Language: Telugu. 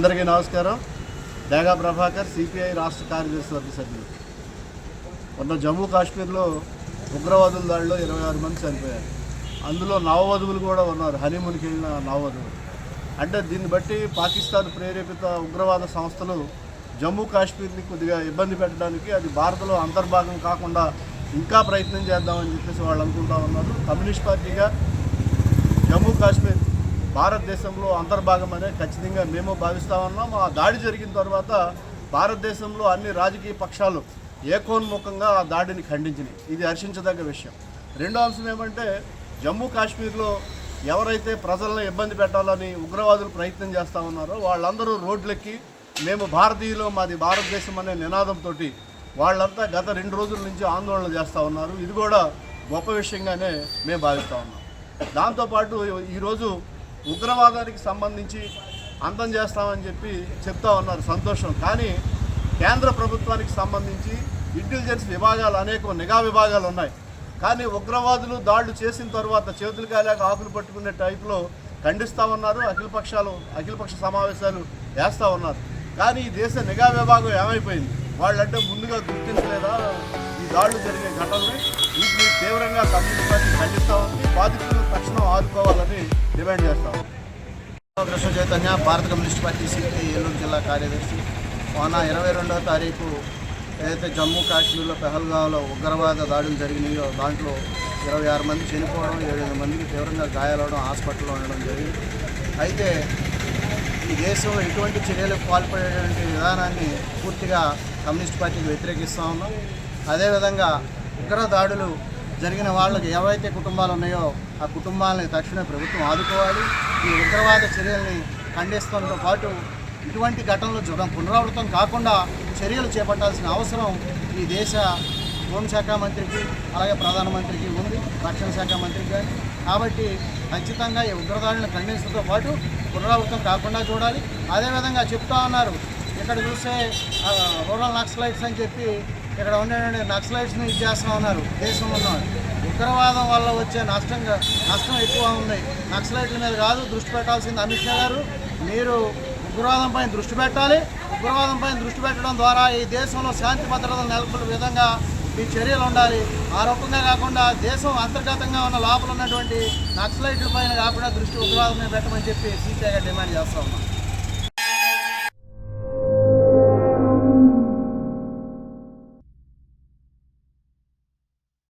అందరికీ నమస్కారం. డేగా ప్రభాకర్ సిపిఐ రాష్ట్ర కార్యదర్శి వర్గ సభ్యులు. మొన్న జమ్మూ కాశ్మీర్లో ఉగ్రవాదుల దాడిలో ఇరవై ఆరు మంది చనిపోయారు. అందులో నవవధువులు కూడా ఉన్నారు. హనీమూన్కి వెళ్ళిన నవవధువులు. అంటే దీన్ని బట్టి పాకిస్తాన్ ప్రేరేపిత ఉగ్రవాద సంస్థలు జమ్మూ కాశ్మీర్ని కొద్దిగా ఇబ్బంది పెట్టడానికి అది భారత్లో అంతర్భాగం కాకుండా ఇంకా ప్రయత్నం చేద్దామని చెప్పేసి వాళ్ళు అనుకుంటా ఉన్నారు. కమ్యూనిస్ట్ పార్టీగా జమ్మూ కాశ్మీర్ భారతదేశంలో అంతర్భాగం అనే ఖచ్చితంగా మేము భావిస్తా ఉన్నాం. ఆ దాడి జరిగిన తర్వాత భారతదేశంలో అన్ని రాజకీయ పక్షాలు ఏకోన్ముఖంగా ఆ దాడిని ఖండించినాయి. ఇది హర్షించదగ్గ విషయం. రెండో అంశం ఏమంటే జమ్మూ కాశ్మీర్లో ఎవరైతే ప్రజలను ఇబ్బంది పెట్టాలని ఉగ్రవాదులు ప్రయత్నం చేస్తూ ఉన్నారో వాళ్ళందరూ రోడ్లెక్కి మేము భారతీయులు మాది భారతదేశం అనే నినాదంతో వాళ్ళంతా గత రెండు రోజుల నుంచి ఆందోళన చేస్తూ ఉన్నారు. ఇది కూడా గొప్ప విషయంగానే మేము భావిస్తూ ఉన్నాం. దాంతోపాటు ఈరోజు ఉగ్రవాదానికి సంబంధించి అంతం చేస్తామని చెప్పి చెప్తా ఉన్నారు. సంతోషం. కానీ కేంద్ర ప్రభుత్వానికి సంబంధించి ఇంటెలిజెన్స్ విభాగాలు అనేక నిఘా విభాగాలు ఉన్నాయి. కానీ ఉగ్రవాదులు దాడులు చేసిన తర్వాత చేతులు కాలేక ఆకులు పట్టుకునే టైప్లో ఖండిస్తూ ఉన్నారు. అఖిలపక్షాలు అఖిలపక్ష సమావేశాలు వేస్తూ ఉన్నారు. కానీ ఈ దేశ నిఘా విభాగం ఏమైపోయింది? వాళ్ళంటే ముందుగా గుర్తించలేదా? దాడులు జరిగే ఘటనల్ని వీటిని తీవ్రంగా కమ్యూనిస్ట్ పార్టీ ఖండిస్తూ ఉంది. బాధితులను తక్షణం ఆదుకోవాలని డిమాండ్ చేస్తాం కృష్ణ చైతన్య భారత కమ్యూనిస్ట్ పార్టీ సిపి ఏలూరు జిల్లా కార్యదర్శి. మొన్న ఇరవై రెండవ తారీఖు ఏదైతే జమ్మూ కాశ్మీర్లో పెహల్గావ్లో ఉగ్రవాద దాడులు జరిగినాయో దాంట్లో ఇరవై ఆరు మంది చనిపోవడం ఏడు మందికి తీవ్రంగా గాయాలవడం హాస్పిటల్లో ఉండడం జరిగింది. అయితే ఈ దేశంలో ఎటువంటి చర్యలకు పాల్పడేటువంటి విధానాన్ని పూర్తిగా కమ్యూనిస్ట్ పార్టీకి వ్యతిరేకిస్తూ ఉన్నాం. అదేవిధంగా ఉగ్ర దాడులు జరిగిన వాళ్ళకి ఏవైతే కుటుంబాలు ఉన్నాయో ఆ కుటుంబాలని తక్షణమే ప్రభుత్వం ఆదుకోవాలి. ఈ ఉగ్రవాద చర్యల్ని ఖండిస్తంతో పాటు ఇటువంటి ఘటనలు జరగడం పునరావృతం కాకుండా చర్యలు చేపట్టాల్సిన అవసరం ఈ దేశ హోంశాఖ మంత్రికి అలాగే ప్రధానమంత్రికి ఉంది రక్షణ శాఖ మంత్రికి కానీ. కాబట్టి ఖచ్చితంగా ఈ ఉగ్రదాడులను ఖండించడంతో పాటు పునరావృతం కాకుండా చూడాలి. అదేవిధంగా చెప్తా ఉన్నారు ఇక్కడ చూస్తే రూరల్ నక్సలైట్స్ అని చెప్పి ఇక్కడ ఉండే నక్సలైట్స్ని ఇది చేస్తూ ఉన్నారు దేశంలో ఉగ్రవాదం వల్ల వచ్చే నష్టంగా నష్టం ఎక్కువ ఉంది. నక్సలైట్ల మీద కాదు దృష్టి పెట్టాల్సింది అమిత్ షా గారు. మీరు ఉగ్రవాదంపై దృష్టి పెట్టాలి. ఉగ్రవాదం పైన దృష్టి పెట్టడం ద్వారా ఈ దేశంలో శాంతి భద్రతలు నెలకొన్న విధంగా మీ చర్యలు ఉండాలి. ఆ రూపంగా కాకుండా దేశం అంతర్గతంగా ఉన్న లోపల ఉన్నటువంటి నక్సలైట్ల పైన కాకుండా దృష్టి ఉగ్రవాదం పెట్టమని చెప్పి సీసీఐగా డిమాండ్ చేస్తా ఉన్నాం